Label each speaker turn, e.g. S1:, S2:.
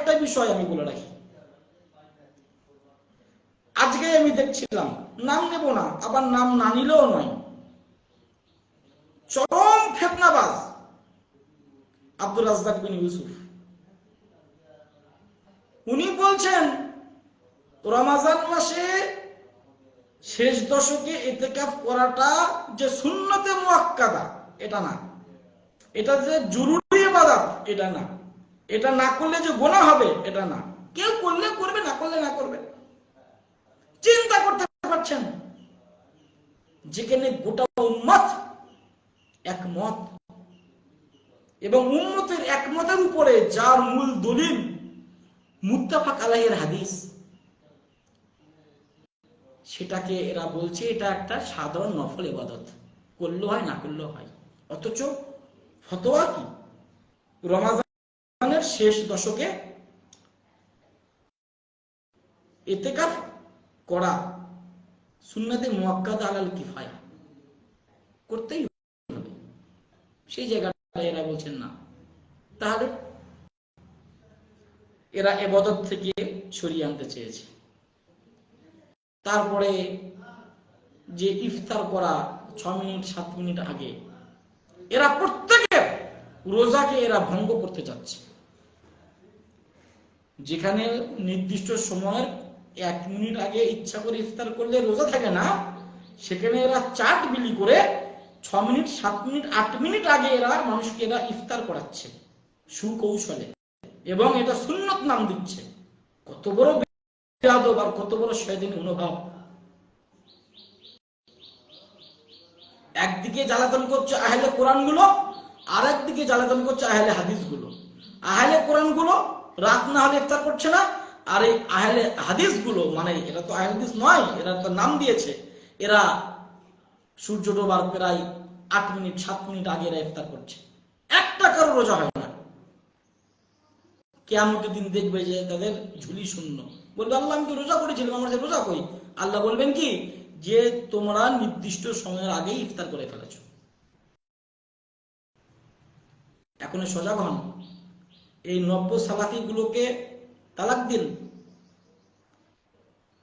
S1: আরেকটা বিষয় আমি বলে রাখি। আজকে আমি দেখছিলাম, নাম নেব না, আবার নাম না নিলেও নয়। চরম ফেতনাবাজ আব্দুল রাজ্জাক বিন ইউসুফ। উনি বলছেন, রমাজান মাসে শেষ দশকে এতেকাফ করাটা যে শূন্যতে মুয়াক্কাদা এটা না। এটা যে জরুরি ইবাদত, এটা না। এটা না করলে যে গোনা হবে, এটা না। কেউ করলে করবে, না করলে না করবে। চিন্তা করতে পারছেন? যেখানে গোটা উম্মত একমত, এবং উম্মতের একমতের উপরে যার মূল দলিল মুত্তাফাক আলাইয়ের হাদিস, সেটাকে এরা বলছে এটা একটা সাধারণ নফল ইবাদত। করলেও হয়, না করলেও হয়। অথচ ফতোয়া কি? রমাজানের শেষ দশকে এতেকাফ করা সুন্নাতে মুয়াক্কাদ আলাল কিফায়া করতেই হবে। সেই জায়গাটা এরা বলছেন না। তাহলে এরা এবাদত থেকে সরিয়ে আনতে চেয়েছে। তারপরে যে ইফতার করা ছ মিনিট, সাত মিনিট আগে, এরা প্রত্যেকের রোজাকে এরা ভঙ্গ করতে যাচ্ছে যেখানে নির্দিষ্ট সময়ের এক মিনিট আগে ইচ্ছা করে ইফতার করলে রোজা থাকে না, সেখানে এরা চাট বিলি করে ছ মিনিট, সাত মিনিট, আট মিনিট আগে এরা মানুষকে এরা ইফতার করাচ্ছে সুকৌশলে এবং এটা সুন্নত নাম দিচ্ছে। কত বড় আর কত বড় শয়দিন অনুভব। একদিকে জ্বালাতন করছে আহলে কোরআনগুলো আর একদিকে জ্বালাতন করছে আহলে হাদিসগুলো আহলে কোরআনগুলো রাত না হলে ইফতার করছে না। আর এই আহলে হাদিসগুলো মানে এরা তো আহলে হাদিস নয়, এরা তো নাম দিয়েছে। এরা সূর্য ডোবার প্রায় আট মিনিট, সাত মিনিট আগে এরা ইফতার করছে। একটা কারও রোজা হয় না। কেমন দিন দেখবে যে তাদের ঝুলি শূন্য। বলবে, আল্লাহ, আমি তো রোজা করেছিলাম, আমরা যে রোজা করি। আল্লাহ বলবেন কি? যে তোমরা নির্দিষ্ট সময়ের আগেই ইফতার করে ফেলেছ। এখন সজাগ হন। এই নব্য সালাফিগুলোকে তালাক দিন।